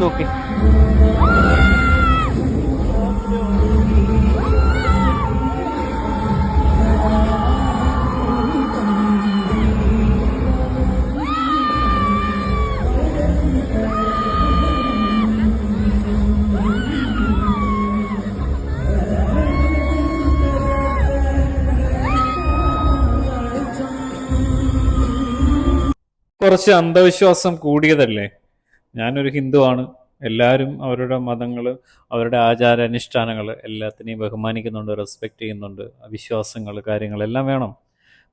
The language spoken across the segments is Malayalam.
നോക്കി. കുറച്ച് അന്ധവിശ്വാസം കൂടിയതല്ലേ? ഞാനൊരു ഹിന്ദുവാണ്. എല്ലാവരും അവരുടെ മതങ്ങൾ അവരുടെ ആചാര അനുഷ്ഠാനങ്ങൾ എല്ലാത്തിനെയും ബഹുമാനിക്കുന്നുണ്ട് റെസ്പെക്റ്റ് ചെയ്യുന്നുണ്ട്. വിശ്വാസങ്ങൾ കാര്യങ്ങളെല്ലാം വേണം.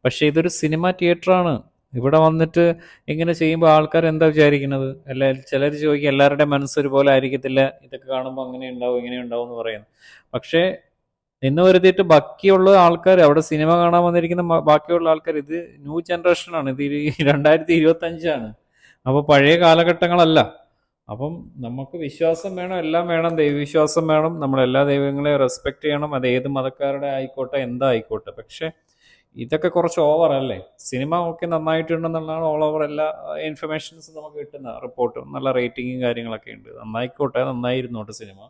പക്ഷേ ഇതൊരു സിനിമ തിയേറ്ററാണ്. ഇവിടെ വന്നിട്ട് ഇങ്ങനെ ചെയ്യുമ്പോൾ ആൾക്കാർ എന്താ വിചാരിക്കുന്നത്? എല്ലാ ചിലർ ചോദിക്കും എല്ലാവരുടെ മനസ്സൊരുപോലെ ആയിരിക്കത്തില്ല. ഇതൊക്കെ കാണുമ്പോൾ അങ്ങനെ ഉണ്ടാവും ഇങ്ങനെ ഉണ്ടാവും എന്ന് പറയുന്നു. പക്ഷേ എന്ന് വരുത്തിയിട്ട് ബാക്കിയുള്ള ആൾക്കാർ അവിടെ സിനിമ കാണാൻ വന്നിരിക്കുന്ന ബാക്കിയുള്ള ആൾക്കാർ ഇത് ന്യൂ ജനറേഷനാണ്. ഇത് രണ്ടായിരത്തി ഇരുപത്തി അഞ്ചാണ് അപ്പോൾ പഴയ കാലഘട്ടങ്ങളല്ല. അപ്പം നമുക്ക് വിശ്വാസം വേണം എല്ലാം വേണം ദൈവവിശ്വാസം വേണം. നമ്മൾ എല്ലാ ദൈവങ്ങളെയും റെസ്പെക്ട് ചെയ്യണം. അത് ഏത് മതക്കാരുടെ ആയിക്കോട്ടെ എന്തായിക്കോട്ടെ. പക്ഷെ ഇതൊക്കെ കുറച്ച് ഓവർ അല്ലേ? സിനിമ ഒക്കെ നന്നായിട്ടുണ്ടെന്നുള്ളതാണ് ഓൾ ഓവർ എല്ലാ ഇൻഫർമേഷൻസും നമുക്ക് കിട്ടുന്ന റിപ്പോർട്ടും നല്ല റേറ്റിങ്ങും കാര്യങ്ങളൊക്കെ ഉണ്ട്. നന്നായിക്കോട്ടെ നന്നായിരുന്നോട്ടെ സിനിമ.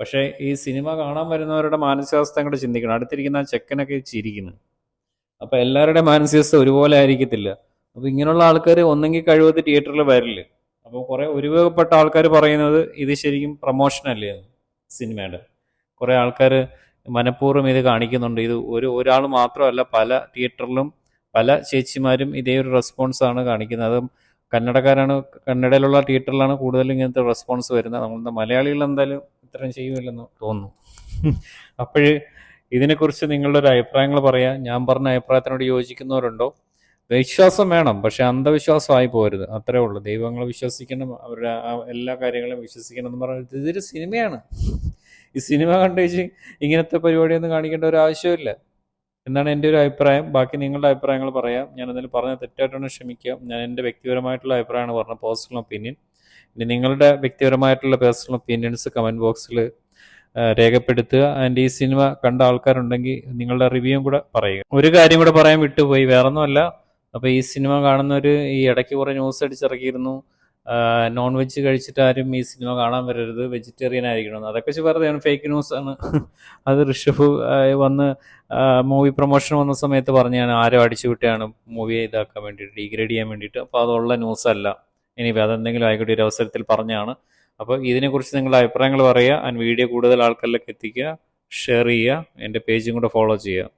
പക്ഷേ ഈ സിനിമ കാണാൻ വരുന്നവരുടെ മാനസികാവസ്ഥ അങ്ങോട്ട് ചിന്തിക്കണം. അടുത്തിരിക്കുന്ന ചെക്കനൊക്കെ ചിരിക്കുന്നു. അപ്പോൾ എല്ലാവരുടെയും മാനസികാവസ്ഥ ഒരുപോലെ ആയിരിക്കത്തില്ല. അപ്പോൾ ഇങ്ങനെയുള്ള ആൾക്കാർ ഒന്നെങ്കിൽ കഴിവത് തിയേറ്ററിൽ വരില്ല? അപ്പോൾ കുറേ ഒരുപയോഗപ്പെട്ട ആൾക്കാർ പറയുന്നത് ഇത് ശരിക്കും പ്രൊമോഷൻ അല്ലേ സിനിമയുടെ? കുറേ ആൾക്കാർ മനഃപൂർവം ഇത് കാണിക്കുന്നുണ്ട്. ഇത് ഒരു ഒരാൾ മാത്രമല്ല പല തിയേറ്ററിലും പല ചേച്ചിമാരും ഇതേ ഒരു റെസ്പോൺസാണ് കാണിക്കുന്നത്. അതും കന്നഡക്കാരാണ് കന്നഡയിലുള്ള തിയേറ്ററിലാണ് കൂടുതലും ഇങ്ങനത്തെ റെസ്പോൺസ് വരുന്നത്. നമ്മളുടെ മലയാളികൾ എന്തായാലും ഇത്രയും ചെയ്യുമില്ലെന്ന് തോന്നുന്നു. അപ്പോൾ ഇതിനെക്കുറിച്ച് നിങ്ങളുടെ ഒരു അഭിപ്രായങ്ങൾ പറയാം ഞാൻ പറഞ്ഞ അഭിപ്രായത്തിനോട് യോജിക്കുന്നവരുണ്ടോ? വിശ്വാസം വേണം പക്ഷെ അന്ധവിശ്വാസമായി പോരുത്. അത്രേ ഉള്ളൂ. ദൈവങ്ങളെ വിശ്വസിക്കണം അവരുടെ എല്ലാ കാര്യങ്ങളും വിശ്വസിക്കണം എന്ന് പറഞ്ഞാൽ ഇതൊരു സിനിമയാണ്. ഈ സിനിമ കണ്ടു വെച്ച് ഇങ്ങനത്തെ പരിപാടിയൊന്നും കാണിക്കേണ്ട ഒരു ആവശ്യമില്ല. എന്നാണ് എന്റെ ഒരു അഭിപ്രായം. ബാക്കി നിങ്ങളുടെ അഭിപ്രായങ്ങൾ പറയാം. ഞാൻ അതിൽ പറഞ്ഞ തെറ്റായിട്ടാണ് ക്ഷമിക്കുക ഞാൻ എന്റെ വ്യക്തിപരമായിട്ടുള്ള അഭിപ്രായമാണ് പറഞ്ഞത് പേഴ്സണൽ ഒപ്പീനിയൻ ഇനി നിങ്ങളുടെ വ്യക്തിപരമായിട്ടുള്ള പേഴ്സണൽ ഒപ്പീനിയൻസ് കമന്റ് ബോക്സിൽ രേഖപ്പെടുത്തുക. ആൻഡ് ഈ സിനിമ കണ്ട ആൾക്കാരുണ്ടെങ്കിൽ നിങ്ങളുടെ റിവ്യൂവും കൂടെ പറയുക. ഒരു കാര്യം കൂടെ പറയാൻ വിട്ടുപോയി. വേറൊന്നുമല്ല. അപ്പോൾ ഈ സിനിമ കാണുന്നവർ ഈ ഇടയ്ക്ക് കുറേ ന്യൂസ് അടിച്ചിറക്കിയിരുന്നു. നോൺ വെജ് കഴിച്ചിട്ട് ആരും ഈ സിനിമ കാണാൻ വരരുത്. വെജിറ്റേറിയൻ ആയിരിക്കണം അതൊക്കെ വെറുതെയാണ് ഫേക്ക് ന്യൂസ് ആണ്. അത് ഋഷഭ് വന്ന് മൂവി പ്രൊമോഷൻ വന്ന സമയത്ത് പറഞ്ഞാണ് ആരോ അടിച്ചു വിട്ടാണ് മൂവി ഇതാക്കാൻ വേണ്ടിയിട്ട് ഡീഗ്രേഡ് ചെയ്യാൻ വേണ്ടിയിട്ട്. അപ്പോൾ അതുള്ള ന്യൂസ് അല്ല. ഇനി അതെന്തെങ്കിലും ആയിക്കോട്ടെ ഒരു അവസരത്തിൽ പറഞ്ഞാണ്. അപ്പോൾ ഇതിനെക്കുറിച്ച് നിങ്ങളുടെ അഭിപ്രായങ്ങൾ പറയുക. ആൻഡ് വീഡിയോ കൂടുതൽ ആൾക്കാരിലേക്ക് എത്തിക്കുക. ഷെയർ ചെയ്യുക. എന്റെ പേജും കൂടെ ഫോളോ ചെയ്യുക.